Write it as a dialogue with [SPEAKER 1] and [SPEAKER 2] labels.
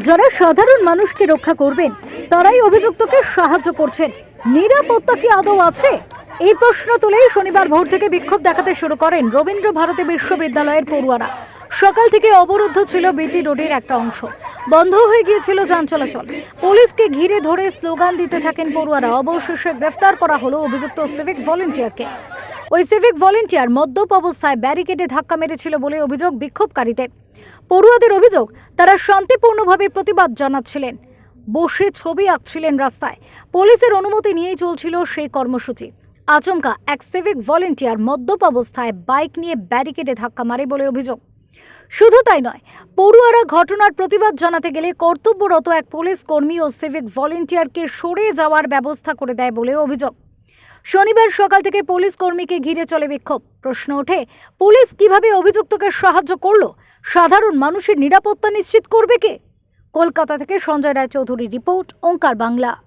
[SPEAKER 1] যারা সাধারণ মানুষকে রক্ষা করবেন, তারাই অভিযুক্তকে সাহায্য করছেন। নিরাপত্তা কি আদৌ আছে? এই প্রশ্ন তুলেই শনিবার ভোর থেকে বিক্ষোভ দেখাতে শুরু করেন রবীন্দ্র ভারতী বিশ্ববিদ্যালয়ের পড়ুয়ারা। সকাল থেকে অবরুদ্ধ ছিল বিটি রোডের একটা অংশ। বন্ধ হয়ে গিয়েছিল যান চলাচল। পুলিশকে ঘিরে ধরে স্লোগান দিতে থাকেন পড়ুয়ারা। অবশেষে গ্রেফতার করা হলো অভিযুক্ত সিভিক ভলেন্টিয়ারকে। ওই সিভিক ভলেন্টিয়ার মদ্যপ অবস্থায় ব্যারিকেডে ধাক্কা মেরেছিল বলে অভিযোগ বিক্ষোভকারীদের। পড়ুয়াদের অভিযোগ, তারা শান্তিপূর্ণভাবে প্রতিবাদ জানাচ্ছিলেন। বসে ছবি আঁকছিলেন রাস্তায়। পুলিশের অনুমতি নিয়েই চলছিল সেই কর্মসূচি। আচমকা এক সিভিক ভলেন্টিয়ার মদ্যপ অবস্থায় বাইক নিয়ে ব্যারিকেডে ধাক্কা মারে বলে অভিযোগ। শুধু তাই নয়, পড়ুয়ারা ঘটনার প্রতিবাদ জানাতে গেলে কর্তব্যরত এক পুলিশ কর্মী ও সিভিক ভলেন্টিয়ারকে সরে যাওয়ার ব্যবস্থা করে দেয় বলে অভিযোগ। শনিবার সকাল থেকে পুলিশ কর্মীকে ঘিরে চলে বিক্ষোভ। প্রশ্ন ওঠে, পুলিশ কীভাবে অভিযুক্তকে সাহায্য করল? সাধারণ মানুষের নিরাপত্তা নিশ্চিত করবে কে? কলকাতা থেকে সঞ্জয় রায় চৌধুরী রিপোর্ট, ওঙ্কার বাংলা।